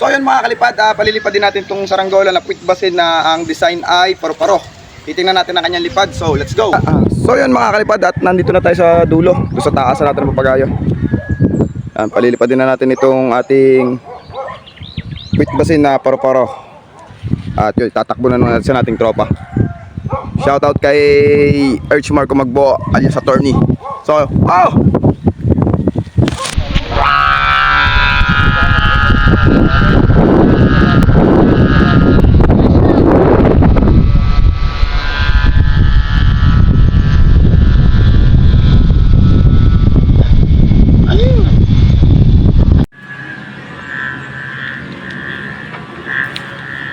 So ayun mga kalipad, ah, palilipad din natin itong saranggola na quick basin na ang design ay paro-paro. Titingnan natin ang kanyang lipad. So let's go. so ayun mga kalipad at nandito na tayo sa dulo. Doon sa taas na natin ang papagayo. Yan, palilipad din na natin itong ating quick basin na paro-paro. At yun, tatakbo na natin sa ating tropa. Shoutout kay Erch Marco Magbo alias attorney. So, oh!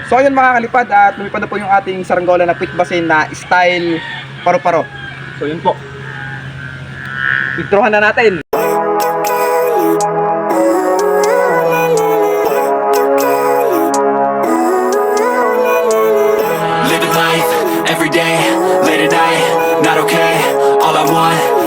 So ayun mga kalipad at lumipad na po yung ating saranggola na quick basin na style paro-paro. So yun po. Introhan na natin. Living life every day, late at night, not okay. All I want,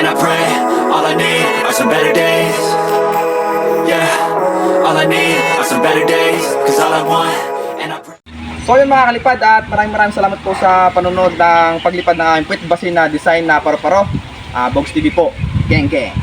and I pray, all I need are some better days. Yeah, all I need are some better days. Cause all I want, and I pray. So yun mga kalipad at maraming maraming salamat po sa panonood ng paglipad ng aming quick basin na design na paro-paro. Ah, Bogs TV po. Geng geng.